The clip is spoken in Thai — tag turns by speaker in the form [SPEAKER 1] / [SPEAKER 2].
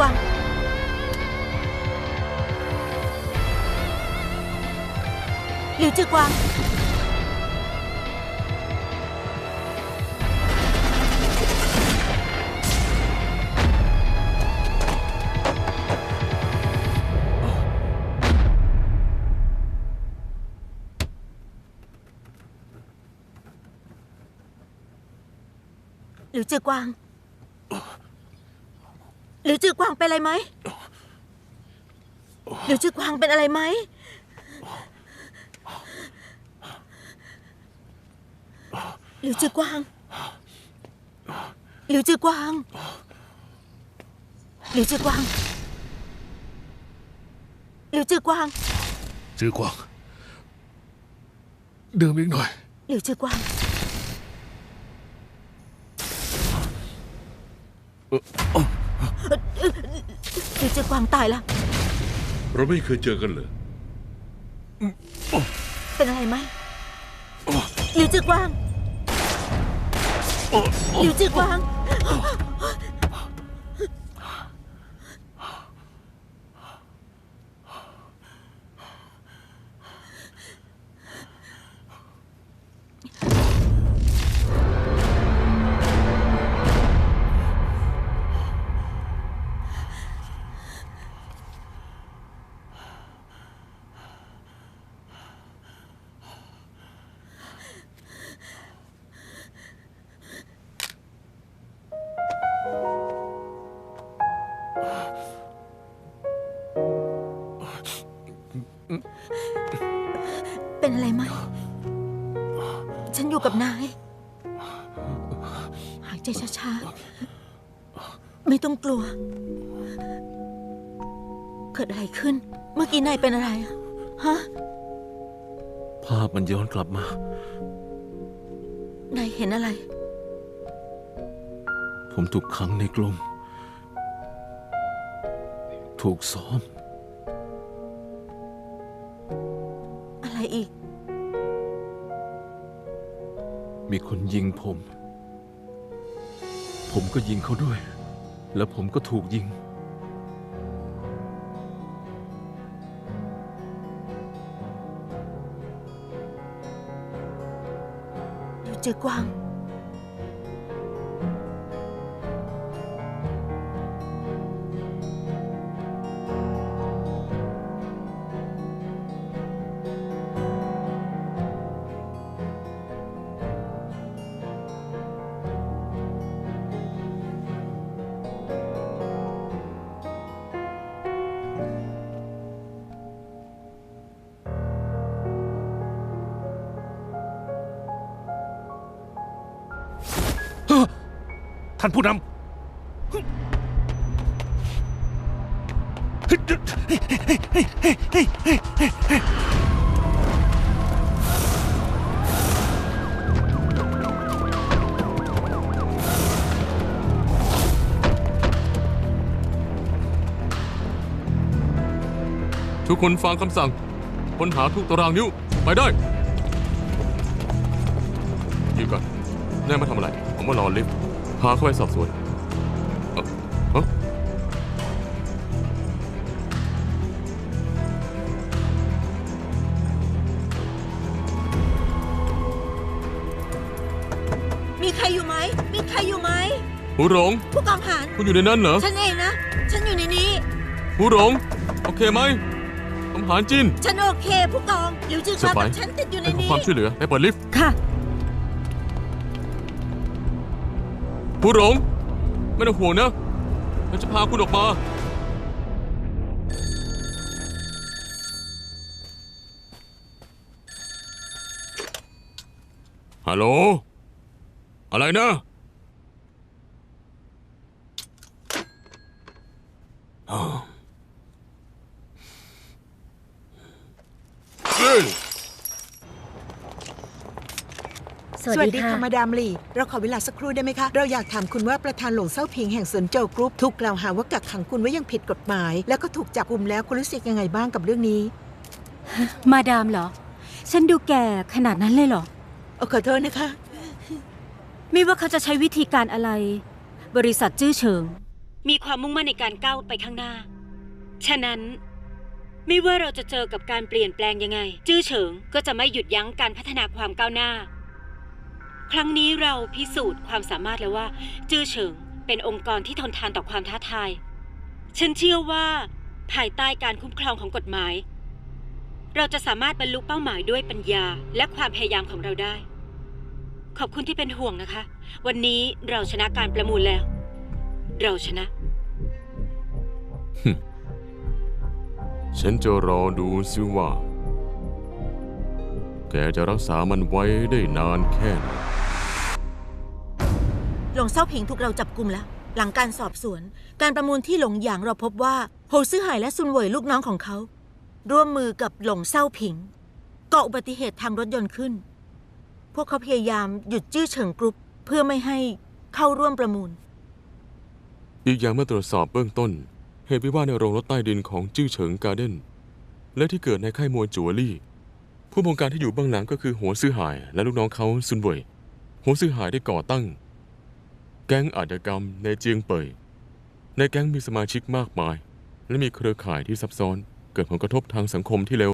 [SPEAKER 1] จือกวางหลิวจือกวาง หลิวจือกวางหลิวจือกวางเป็นอะไรไหมหลิวจือกวางเป็นอะไรไหมหลิวจือกวางหลิวจือกวางหลิวจือกวางหลิวจือกวาง
[SPEAKER 2] จื้อกวางเดิมอีกหน่อย
[SPEAKER 1] หลิวจือกวาง หรือเจือกวางตายละ
[SPEAKER 3] เราไม่เคยเจอกันเลย
[SPEAKER 1] เป็นอะไรไหมหรือเจือกวางหรือเจือกวาง เป็นอะไรไหม ฉันอยู่กับนาย หายใจช้าๆ ไม่ต้องกลัว เกิดอะไรขึ้น เมื่อกี้นายเป็นอะไรอะฮะ
[SPEAKER 2] ภาพมันย้อนกลับมา
[SPEAKER 1] นายเห็นอะไร
[SPEAKER 2] ผมถูกขังในกลม ถูกซ้อม
[SPEAKER 1] อะไรอีก
[SPEAKER 2] มีคนยิงผม ผมก็ยิงเขาด้วย แล้วผมก็ถูกยิง
[SPEAKER 1] อยู่เจอกวาง
[SPEAKER 2] ท่านผู้นำทุกคนฟังคำสั่งค้นหาทุกตารางนิ้ว ไปได้ยืนก่อนแน่มาทำอะไร ผมมารอลิฟต์ พาเข้าไปสอบสวนเอ่อเอ้อ
[SPEAKER 1] มีใครอยู่ไหม มีใครอยู่ไหม
[SPEAKER 2] หูหลง
[SPEAKER 1] ผู้กองหาร
[SPEAKER 2] คุณอยู่ในนั้นเหรอ
[SPEAKER 1] ฉันเองนะ ฉันอยู่ในนี้
[SPEAKER 2] หูหลง โอเคไหมคำหารจิน
[SPEAKER 1] ฉันโอเคผู้กองหลิวจือกวาง
[SPEAKER 2] เสียไป
[SPEAKER 1] กับฉันติดอยู่ใน
[SPEAKER 2] ให้ขอ
[SPEAKER 1] นี้
[SPEAKER 2] ความช่วยเหลือให้เปิดลิฟต์
[SPEAKER 1] ค่ะ
[SPEAKER 2] หูหลงไม่ต้องห่วงนะเราจะพาคุณออกมาฮัลโหลอะไรนะเฮ้ย
[SPEAKER 4] สวัสดีค่ะ มาดามลีเราขอเวลาสักครู่ได้ไหมคะ เราอยากถามคุณว่าประธานหลงเซาพิงแห่งเซินเจิ้ากรุ๊ปถูกกล่าวหาว่ากักขังคุณไว้อยังผิดกฎหมาย แล้วก็ถูกจับกุมแล้วคุณรู้สึกยังไงบ้างกับเรื่องนี้
[SPEAKER 5] มาดามเหรอ ฉันดูแก่ขนาดนั้นเลยเหรอ
[SPEAKER 4] เออขอโทษนะคะ
[SPEAKER 5] ไม่ว่าเขาจะใช้วิธีการอะไร บริษัทจื้อเฉิง มีความมุ่งมั่นในการก้าวไปข้างหน้า ฉะนั้นไม่ว่าเราจะเจอกับการเปลี่ยนแปลงยังไง จื้อเฉิงก็จะไม่หยุดยั้งการพัฒนาความก้าวหน้า ครั้งนี้เราพิสูจน์ความสามารถแล้วว่า จื้อเฉิงเป็นองค์กรที่ทนทานต่อความท้าทาย ฉันเชื่อว่า ภายใต้การคุ้มครองของกฎหมาย เราจะสามารถบรรลุเป้าหมายด้วยปัญญาและความพยายามของเราได้ ขอบคุณที่เป็นห่วงนะคะ วันนี้เราชนะการประมูลแล้ว เราชนะ
[SPEAKER 2] ฉันจะรอดูซิว่า แกจะรักษามันไว้ได้นานแค่ไหน
[SPEAKER 1] ลงเซาผิงถูกเราจับกลุ่มแล้ว หลังการสอบสวน การประมูลที่หลงหยางเราพบว่าโฮซื่อหายและซุนเหวยลูกน้องของเขา ร่วมมือกับหลงเซาผิงก่ออุบัติเหตุทางรถยนต์ขึ้น พวกเขาพยายามหยุดจื้อเฉิงกรุ๊ปเพื่อไม่ให้เข้าร่วมประมูล
[SPEAKER 2] อีกอย่างเมื่อตรวจสอบเบื้องต้น เหตุวิวาทในโรงรถใต้ดินของจื้อเฉิงการ์เด้นและที่เกิดในค่ายมวยจัวลี่ ผู้บงการที่อยู่เบื้องหลังก็คือหัวซื่อหายและลูกน้องเขาซุนเว่ยหัวซื่อหายได้ก่อตั้ง แก๊งอาชญากรรมในเจียงเป่ย ในแก๊งมีสมาชิกมากมาย และมีเครือข่ายที่ซับซ้อน เกิดผลกระทบทางสังคมที่เลว